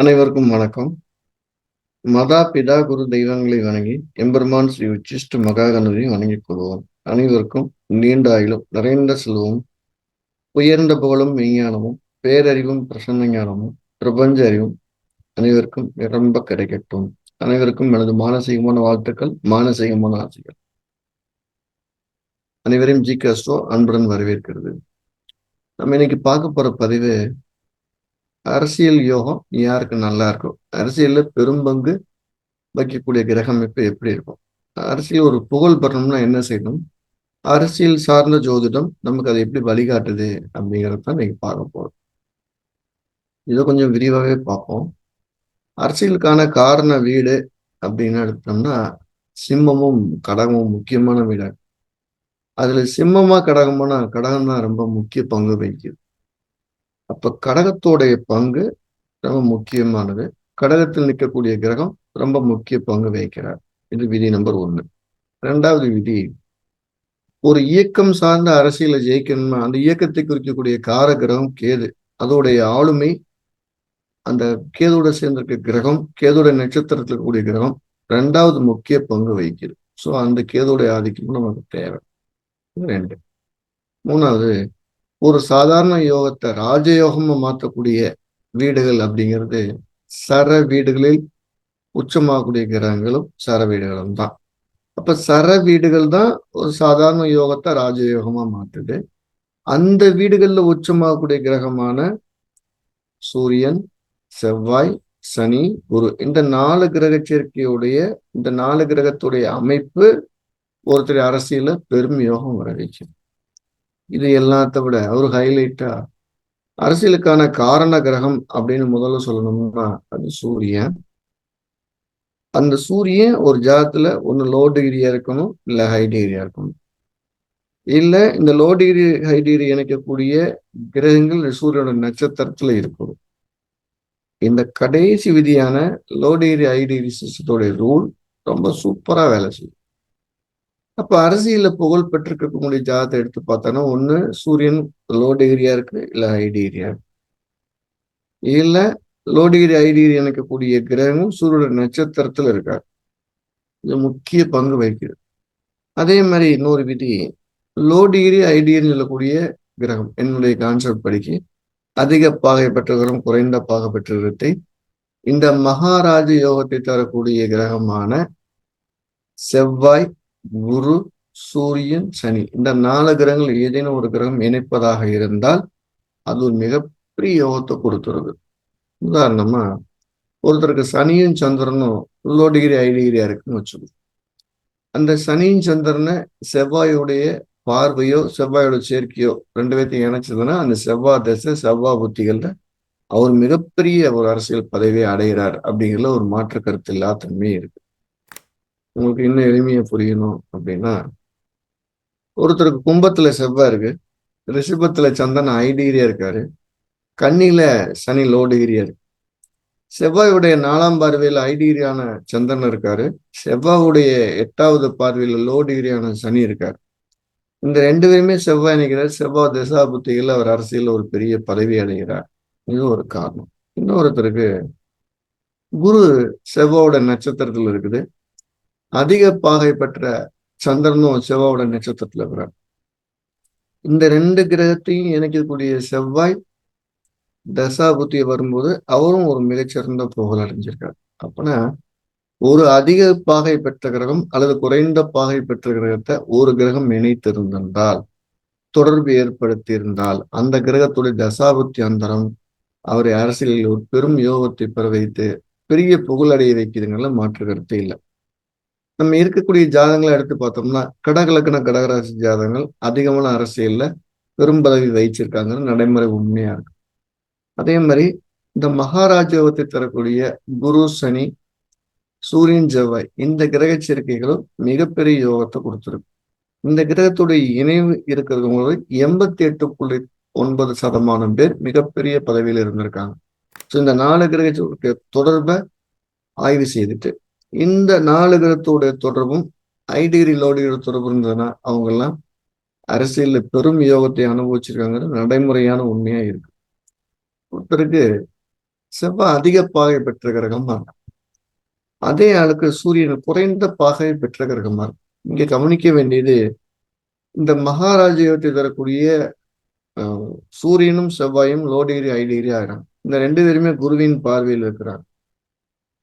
அனைவருக்கும் வணக்கம். மதா பிதா குரு தெய்வங்களை வணங்கி எம்பெருமான் ஸ்ரீ உச்சிஷ்ட மகாகணரை வணங்கிக் கொள்வோம். அனைவருக்கும் நீண்ட ஆயிலும் நிறைந்த செல்வமும் உயர்ந்த புகழும் மெய்ஞானமும் பேரறிவும் பிரசன்ன ஞானமும் பிரபஞ்ச அறிவும் அனைவருக்கும் நிரம்ப கிடைக்கட்டும். அனைவருக்கும் எனது மானசீகமான வாழ்த்துக்கள் மானசீகமான ஆசைகள். அனைவரையும் ஜி கஸ்டோ அன்புடன் வரவேற்கிறது. நம்ம இன்னைக்கு பார்க்க போற பதிவு அரசியல் யோகம் யாருக்கு நல்லா இருக்கும் அரசியல்ல பெரும்பங்கு வைக்கக்கூடிய கிரக அமைப்பு எப்படி இருக்கும்? அரசியல் ஒரு புகழ் பெறணும்னா என்ன செய்யணும்? அரசியல் சார்ந்த ஜோதிடம் நமக்கு அதை எப்படி வழிகாட்டுது அப்படிங்கிறத தான் இன்னைக்கு பார்க்க போறோம். இதை கொஞ்சம் விரிவாகவே பார்ப்போம். அரசியலுக்கான காரண வீடு அப்படின்னு எடுத்தோம்னா சிம்மமும் கடகமும் முக்கியமான வீடாக அதுல சிம்மமா கடகமான கடகம் தான் ரொம்ப முக்கிய பங்கு வகிக்குது. அப்ப கடகத்தோடைய பங்கு ரொம்ப முக்கியமானது. கடகத்தில் நிற்கக்கூடிய கிரகம் ரொம்ப முக்கிய பங்கு வகிக்கிறார். இது விதி நம்பர் ஒன்று ரெண்டாவது விதி ஒரு இயக்கம் சார்ந்த அரசியலை ஜெயிக்கணும்னா அந்த இயக்கத்தை குறிக்கக்கூடிய கார கிரகம் கேது. அதோடைய ஆளுமை அந்த கேதோட சேர்ந்திருக்க கிரகம் கேதோட நட்சத்திரத்தில் இருக்கக்கூடிய கிரகம் ரெண்டாவது முக்கிய பங்கு வகிக்கிறது ஸோ அந்த கேதோடைய ஆதிக்கம் நமக்கு தேவை. ரெண்டு. மூணாவது ஒரு சாதாரண யோகத்தை ராஜயோகமா மாற்றக்கூடிய வீடுகள் அப்படிங்கிறது சர வீடுகளில் உச்சமாகக்கூடிய கிரகங்களும் சர வீடுகளும் தான். அப்ப சர வீடுகள் தான் ஒரு சாதாரண யோகத்தை ராஜயோகமா மாற்றுது. அந்த வீடுகளில் உச்சமாகக்கூடிய கிரகமான சூரியன் செவ்வாய் சனி குரு இந்த நாலு கிரக சேர்க்கையுடைய இந்த நாலு கிரகத்துடைய அமைப்பு ஒருத்தர் அரசியல பெரும் யோகம் வர வைக்கும் இது எல்லாத்த விட ஒரு ஹைலைட்டா அரசியலுக்கான காரண கிரகம் அப்படின்னு முதல்ல சொல்லணும்னா அது சூரியன். அந்த சூரியன் ஒரு ஜாதத்துல ஒன்று லோ டிகிரியா இருக்கணும் இல்லை ஹை டிகிரியா இருக்கணும். இல்ல இந்த லோ டிகிரி ஹை டிகிரி இணைக்கக்கூடிய கிரகங்கள் சூரியனோட நட்சத்திரத்துல இருக்கணும் இந்த கடைசி விதியான லோ டிகிரி ஹை டிகிரி சிஸ்டத்தோடைய ரூல் ரொம்ப சூப்பரா வேலை செய்யும். அப்ப அரசியல புகழ் பெற்றிருக்கக்கூடிய ஜாதத்தை எடுத்து பார்த்தோன்னா ஒண்ணு சூரியன் லோ டிகிரியா இருக்கு இல்ல ஹை டிகிரியா இல்ல லோ டிகிரி ஹை டிகிரி இணைக்கக்கூடிய கிரகமும் சூரியோட நட்சத்திரத்துல இருக்காரு. இது முக்கிய பங்கு வகிக்குது. அதே மாதிரி இன்னொரு விதி லோ டிகிரி ஹை டிகிரின்னு சொல்லக்கூடிய கிரகம் என்னுடைய கான்செப்ட் படிக்க அதிக பாகை பெற்ற கிரகம் குறைந்த பாகை பெற்ற கிரகத்தை இந்த மகாராஜ யோகத்தை தரக்கூடிய கிரகமான செவ்வாய் குரு சூரியன் சனி. இந்த நாலு கிரகங்கள் ஏதேனும் ஒரு கிரகம் இணைப்பதாக இருந்தால் அது ஒரு மிகப்பெரிய யோகத்தை கொடுத்துருது. உதாரணமா ஒருத்தருக்கு சனியும் சந்திரனும் லோ டிகிரி ஐ டிகிரியா இருக்குன்னு வச்சுக்கோங்க. அந்த சனியும் சந்திரனை செவ்வாயுடைய பார்வையோ செவ்வாயோட சேர்க்கையோ ரெண்டு பேர்த்தையும் இணைச்சதுன்னா அந்த செவ்வாய் தசை செவ்வாய் புத்திகள்ல அவர் மிகப்பெரிய ஒரு அரசியல் பதவியை அடைகிறார் அப்படிங்கிற ஒரு மாற்று கருத்து இல்லாத தன்மையே இருக்கு. உங்களுக்கு இன்னும் எளிமையை புரியணும் அப்படின்னா ஒருத்தருக்கு கும்பத்துல செவ்வாய் இருக்கு. ரிஷபத்துல சந்தன ஐ டிகிரியா இருக்காரு. கண்ணில சனி லோ டிகிரியா இருக்கு. செவ்வாயுடைய நாலாம் பார்வையில் ஐ டிகிரியான சந்திரன் இருக்காரு. செவ்வாயுடைய எட்டாவது பார்வையில் லோ டிகிரியான சனி இருக்காரு. இந்த ரெண்டு பேருமே செவ்வாய் நினைக்கிறார் செவ்வாய் திசா புத்திகள் அவர் அரசியல் ஒரு பெரிய பதவி அடைகிறார். இது ஒரு காரணம். இன்னொருத்தருக்கு குரு செவ்வாவோட நட்சத்திரத்தில் இருக்குது. அதிக பாகை பெற்ற சந்திரனும் செவ்வாவோட நட்சத்திரத்துல இருக்கிறார். இந்த ரெண்டு கிரகத்தையும் இணைக்கக்கூடிய செவ்வாய் தசா புத்தி வரும்போது அவரும் ஒரு மிகச்சிறந்த புகழ் அடைஞ்சிருக்கார். அப்பனா ஒரு அதிக பாகை பெற்ற கிரகம் அல்லது குறைந்த பாகை பெற்ற கிரகத்தை ஒரு கிரகம் இணைத்திருந்தால் தொடர்பு ஏற்படுத்தி இருந்தால் அந்த கிரகத்துடைய தசாபுத்தி அந்தரம் அவரை அரசியலில் ஒரு பெரும் யோகத்தை பெற வைத்து பெரிய புகழடைய வைக்கிறதுங்கள மாற்று கருத்து இல்லை. நம்ம இருக்கக்கூடிய ஜாதகங்களை எடுத்து பார்த்தோம்னா கடகலக்கண கடகராசி ஜாதகங்கள் அதிகமான அரசியல்ல பெரும் பதவி வகிச்சிருக்காங்க. நடைமுறை உண்மையா இருக்கு. அதே மாதிரி இந்த மகாராஜோகத்தை தரக்கூடிய குரு சனி சூரியன் செவ்வாய் இந்த கிரக சேர்க்கைகளும் மிகப்பெரிய யோகத்தை கொடுத்துருக்கு. இந்த கிரகத்துடைய இணைவு இருக்கிறவங்க எண்பத்தி எட்டு புள்ளி ஒன்பது சதமானம் பேர் மிகப்பெரிய பதவியில் இருந்திருக்காங்க. ஸோ இந்த நாலு கிரக தொடர்பை ஆய்வு செய்துட்டு இந்த நாலு கிரகத்தோடைய தொடர்பும் ஐ டிகிரி தொடர்பு இருந்ததுன்னா அவங்கெல்லாம் அரசியலில் பெரும் யோகத்தை அனுபவிச்சிருக்காங்கிறது நடைமுறையான உண்மையா இருக்கு. ஒருத்தருக்கு செவ்வாய் அதிக பாகை பெற்ற கிரகமா இருக்கும் அதே ஆளுக்கு சூரியன் குறைந்த பாகை பெற்ற கிரகமா இருக்கும் இங்க கவனிக்க வேண்டியது இந்த மகாராஜயோகத்தை தரக்கூடிய சூரியனும் செவ்வாயும் லோ டிகிரி ஐ டிகிரி ஆகிறாங்க இந்த ரெண்டு பேருமே குருவின் பார்வையில் இருக்கிறாங்க.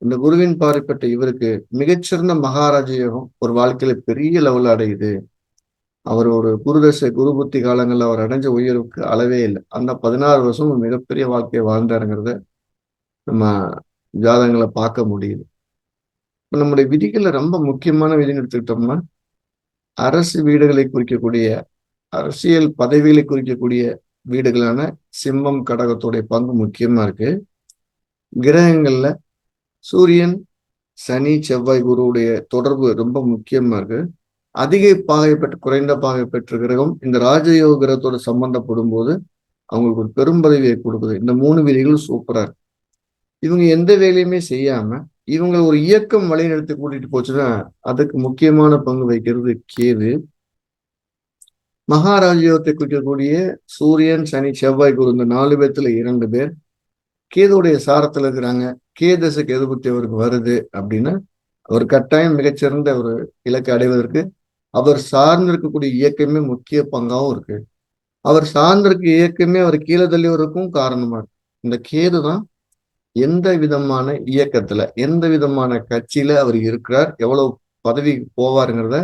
இந்த குருவின் பாரிப்பட்ட இவருக்கு மிகச்சிறந்த மகாராஜ யோகம் ஒரு வாழ்க்கையில பெரிய லெவல் அடையுது. அவர் ஒரு குருதசை குரு புத்தி காலங்களில் அவர் அடைஞ்ச உயர்வுக்கு அளவே இல்லை. அந்த பதினாறு வருஷம் மிகப்பெரிய வாழ்க்கையை வாழ்ந்தாருங்கிறத நம்ம ஜாதகங்களை பார்க்க முடியுது. இப்போ நம்முடைய விதிகளில் ரொம்ப முக்கியமான விதின்னு எடுத்துக்கிட்டோம்னா அரசு வீடுகளை குறிக்கக்கூடிய அரசியல் பதவிகளை குறிக்கக்கூடிய வீடுகளான சிம்மம் கடகத்துடைய பங்கு முக்கியமா இருக்கு. கிரகங்கள்ல சூரியன் சனி செவ்வாய் குருவுடைய தொடர்பு ரொம்ப முக்கியமா இருக்கு. அதிக பாகை பெற்று குறைந்த பாகை பெற்ற கிரகம் இந்த ராஜயோக கிரகத்தோட சம்பந்தப்படும் போது அவங்களுக்கு ஒரு பெரும் பதவியை கொடுக்குது. இந்த மூணு விதிகளும் சூப்பரா இருக்கு. இவங்க எந்த வேலையுமே செய்யாம இவங்க ஒரு இயக்கம் வழிநடத்தி கூட்டிட்டு போச்சுன்னா அதுக்கு முக்கியமான பங்கு வைக்கிறது கேது. மகாராஜயோகத்தை குறிக்கக்கூடிய சூரியன் சனி செவ்வாய் குரு இந்த நாலு பேர்த்துல இரண்டு பேர். கேதுடைய சாரத்தில் இருக்கிறாங்க. கேதசைக்கு எதிர்புத்தி அவருக்கு வருது அப்படின்னா அவர் கட்டாயம் மிகச்சிறந்த ஒரு இலக்கை அடைவதற்கு அவர் சார்ந்திருக்கக்கூடிய இயக்கமே முக்கிய பங்காகவும் இருக்கு. அவர் சார்ந்திருக்க இயக்கமே அவர் கீழே தள்ளியவருக்கும் காரணமா இருக்கு. இந்த கேது தான் எந்த விதமான இயக்கத்துல எந்த விதமான கட்சியில அவர் இருக்கிறார் எவ்வளவு பதவிக்கு போவாருங்கிறத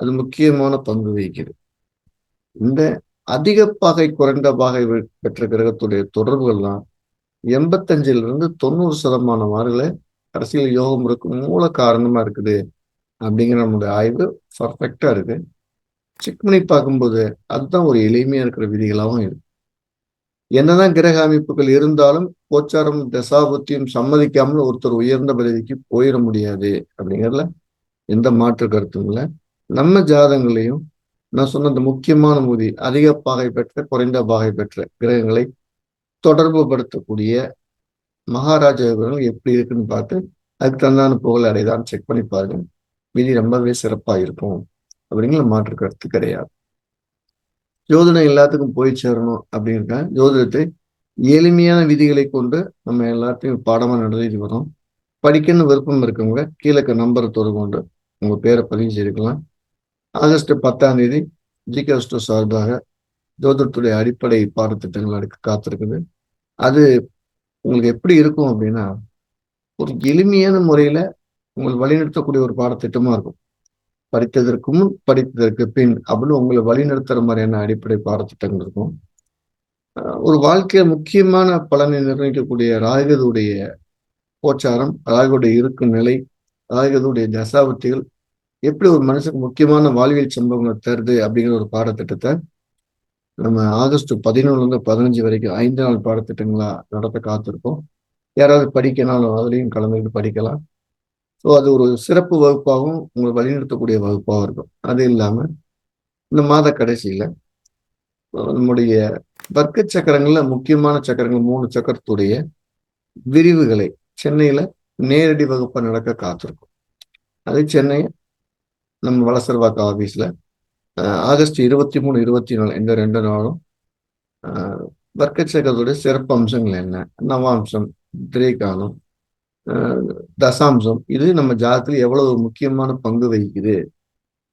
அது முக்கியமான பங்கு வகிக்குது. இந்த அதிக பாகை குறைந்த பாகை பெற்ற கிரகத்துடைய தொடர்புகள் எண்பத்தஞ்சிலிருந்து எண்பத்தஞ்சுல இருந்து தொண்ணூறு சதமான மாறுகளை அரசியல் யோகம் இருக்கும் மூல காரணமா இருக்குது அப்படிங்கிற நம்மளுடைய ஆய்வு பர்ஃபெக்டா இருக்கு. செக் பண்ணி பார்க்கும்போது அதுதான் ஒரு எளிமையா இருக்கிற விதிகளாகவும் இருக்கு. என்னதான் கிரக அமைப்புகள் இருந்தாலும் கோச்சாரம் தசாபத்தியும் சம்மதிக்காமல் ஒருத்தர் உயர்ந்த பதவிக்கு போயிட முடியாது அப்படிங்கிறதுல எந்த மாற்று கருத்தும் இல்லை. நம்ம ஜாதங்களையும் நான் சொன்ன அந்த முக்கியமான மூதி அதிக பாகை பெற்ற குறைந்த பாகை பெற்ற கிரகங்களை தொடர்பு படுத்தக்கூடிய மகாராஜா விவரங்கள் எப்படி இருக்குன்னு பார்த்து அதுக்கு தந்தான புகழ் அடைதான் செக் பண்ணி பாருங்க. விதி ரொம்பவே சிறப்பாக இருக்கும் அப்படிங்கிற மாற்று கருத்து கிடையாது. ஜோதிடம் எல்லாத்துக்கும் போய் சேரணும் அப்படின்னா ஜோதிடத்தை எளிமையான விதிகளை கொண்டு நம்ம எல்லாத்தையும் பாடமாக நடத்திட்டு வரோம். படிக்கணும்னு விருப்பம் இருக்கவங்க கீழே நம்பரை தொடர்பு கொண்டு உங்கள் பேரை பதிவு செய்திருக்கலாம் ஆகஸ்ட் பத்தாம் தேதி ஜிகஸ்டோ சார்பாக ஜோதிடத்துடைய அடிப்படை பாடத்திட்டங்கள் அடுக்க காத்திருக்குது. அது உங்களுக்கு எப்படி இருக்கும் அப்படின்னா ஒரு எளிமையான முறையில உங்களை வழிநடத்தக்கூடிய ஒரு பாடத்திட்டமா இருக்கும். படித்ததற்கு முன் படித்ததற்கு பின் அப்படின்னு உங்களை வழிநடத்துற மாதிரியான அடிப்படை பாடத்திட்டங்கள் இருக்கும். ஒரு வாழ்க்கையில முக்கியமான பலனை நிர்ணயிக்கக்கூடிய ராகதுடைய போச்சாரம் ராகுடைய இருக்கும் நிலை ராகதுடைய தசாபத்திகள் எப்படி ஒரு மனுஷனுக்கு முக்கியமான வாழ்வியல் சம்பவங்களை தருது அப்படிங்கிற ஒரு பாடத்திட்டத்தை நம்ம ஆகஸ்ட் பதினொன்றுலேருந்து பதினஞ்சு வரைக்கும் ஐந்து நாள் பாடத்திட்டங்களா நடத்த காத்திருக்கோம். யாராவது படிக்கனாலும் அதுலேயும் கலந்துக்கிட்டு படிக்கலாம். ஸோ அது ஒரு சிறப்பு வகுப்பாகவும் உங்களை வழிநிறுத்தக்கூடிய வகுப்பாகவும் இருக்கும். அது இல்லாமல் இந்த மாத கடைசியில் நம்முடைய வர்க்க சக்கரங்களில் முக்கியமான சக்கரங்கள் மூணு சக்கரத்துடைய விரிவுகளை சென்னையில் நேரடி வகுப்பை நடக்க காத்திருக்கும். அது சென்னை நம்ம வளசர்வாக்க ஆஃபீஸில் ஆகஸ்ட் இருபத்தி மூணு இருபத்தி நாலு இந்த ரெண்டு நாளும் வர்க்கச்சக்கரத்துடைய சிறப்பு அம்சங்கள் என்ன? நவாம்சம் திரேகாலம் தசாம்சம் இது நம்ம ஜாதகத்தில் எவ்வளவு முக்கியமான பங்கு வகிக்குது?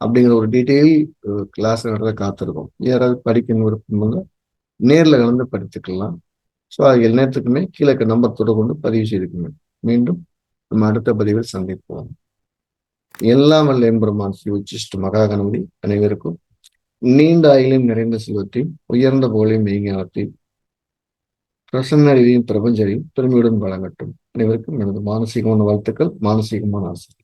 அப்படிங்கிற ஒரு டீட்டெயில் கிளாஸ் நடத்த காத்திருக்கோம். யாராவது படிக்கணும் விருப்பம் நேரில் கலந்து படித்துக்கலாம். ஸோ அது எல்லாத்துக்குமே கீழே நம்பர் தொடர்பு கொண்டு பதிவு செய்திருக்கணும் மீண்டும் நம்ம அடுத்த பதிவில் சந்திப்போம். எல்லாம் வல்ல எம்பெருமான் ஸ்ரீ உச்சிஷ்ட மகா கணபதி அனைவருக்கும் நீண்ட ஆயிலையும் நிறைந்த செல்வத்தையும் உயர்ந்த புகழையும் மெய்ஞானத்தையும் பிரசன்ன அறிவையும் பிரபஞ்ச பெருமையுடன் வழங்கட்டும். அனைவருக்கும் எனது மானசீகமான வாழ்த்துக்கள் மானசீகமான ஆசை